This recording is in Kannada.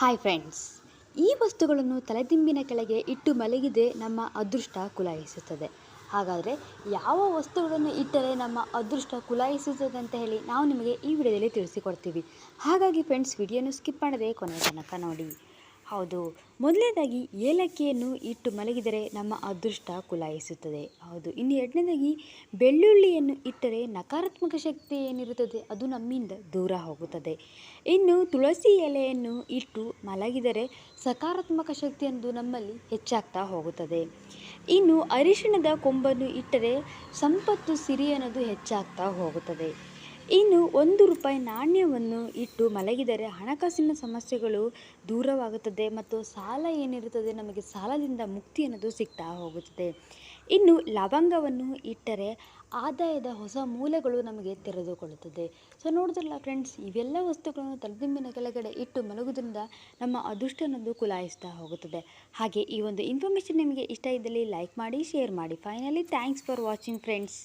ಹಾಯ್ ಫ್ರೆಂಡ್ಸ್ ಈ ವಸ್ತುಗಳನ್ನು ತಲೆದಿಂಬಿನ ಕೆಳಗೆ ಇಟ್ಟು ಮಲಗಿದೆ ನಮ್ಮ ಅದೃಷ್ಟ ಕುಲಾಯಿಸುತ್ತದೆ. ಹಾಗಾದರೆ ಯಾವ ವಸ್ತುಗಳನ್ನು ಇಟ್ಟರೆ ನಮ್ಮ ಅದೃಷ್ಟ ಕುಲಾಯಿಸುತ್ತದೆ ಅಂತ ಹೇಳಿ ನಾವು ನಿಮಗೆ ಈ ವಿಡಿಯೋದಲ್ಲಿ ತಿಳಿಸಿಕೊಡ್ತೀವಿ. ಹಾಗಾಗಿ ಫ್ರೆಂಡ್ಸ್ ವಿಡಿಯೋನು ಸ್ಕಿಪ್ ಮಾಡದೆ ಕೊನೆಯ ತನಕ ನೋಡಿ. ಹೌದು. ಮೊದಲನೇದಾಗಿ ಏಲಕ್ಕಿಯನ್ನು ಇಟ್ಟು ಮಲಗಿದರೆ ನಮ್ಮ ಅದೃಷ್ಟ ಕುಲಾಯಿಸುತ್ತದೆ. ಹೌದು. ಇನ್ನು ಎರಡನೇದಾಗಿ ಬೆಳ್ಳುಳ್ಳಿಯನ್ನು ಇಟ್ಟರೆ ನಕಾರಾತ್ಮಕ ಶಕ್ತಿ ಏನಿರುತ್ತದೆ? ಅದು ನಮ್ಮಿಂದ ದೂರ ಹೋಗುತ್ತದೆ. ಇನ್ನು ತುಳಸಿ ಎಲೆಯನ್ನು ಇಟ್ಟು ಮಲಗಿದರೆ ಸಕಾರಾತ್ಮಕ ಶಕ್ತಿ ಅನ್ನೋದು ನಮ್ಮಲ್ಲಿ ಹೆಚ್ಚಾಗ್ತಾ ಹೋಗುತ್ತದೆ. ಇನ್ನು ಅರಿಶಿಣದ ಕೊಂಬನ್ನು ಇಟ್ಟರೆ ಸಂಪತ್ತು ಸಿರಿ ಅನ್ನೋದು ಹೆಚ್ಚಾಗ್ತಾ ಹೋಗುತ್ತದೆ. ಇನ್ನು ಒಂದು ರೂಪಾಯಿ ನಾಣ್ಯವನ್ನು ಇಟ್ಟು ಮಲಗಿದರೆ ಹಣಕಾಸಿನ ಸಮಸ್ಯೆಗಳು ದೂರವಾಗುತ್ತದೆ ಮತ್ತು ಸಾಲ ಏನಿರುತ್ತದೆ ನಮಗೆ ಸಾಲದಿಂದ ಮುಕ್ತಿ ಅನ್ನೋದು ಸಿಗ್ತಾ ಹೋಗುತ್ತದೆ. ಇನ್ನು ಲವಂಗವನ್ನು ಇಟ್ಟರೆ ಆದಾಯದ ಹೊಸ ಮೂಲಗಳು ನಮಗೆ ತೆರೆದುಕೊಳ್ಳುತ್ತದೆ. ಸೊ ನೋಡಿದ್ರಲ್ಲ ಫ್ರೆಂಡ್ಸ್ ಇವೆಲ್ಲ ವಸ್ತುಗಳನ್ನು ತಲೆದಿಂಬಿನ ಕೆಳಗಡೆ ಇಟ್ಟು ಮಲಗುವುದರಿಂದ ನಮ್ಮ ಅದೃಷ್ಟ ಅನ್ನೋದು ಕುಲಾಯಿಸ್ತಾ ಹೋಗುತ್ತದೆ. ಹಾಗೆ ಈ ಒಂದು ಇನ್ಫಾರ್ಮೇಷನ್ ನಿಮಗೆ ಇಷ್ಟ ಇದ್ದಲ್ಲಿ ಲೈಕ್ ಮಾಡಿ ಶೇರ್ ಮಾಡಿ. Finally thanks for watching friends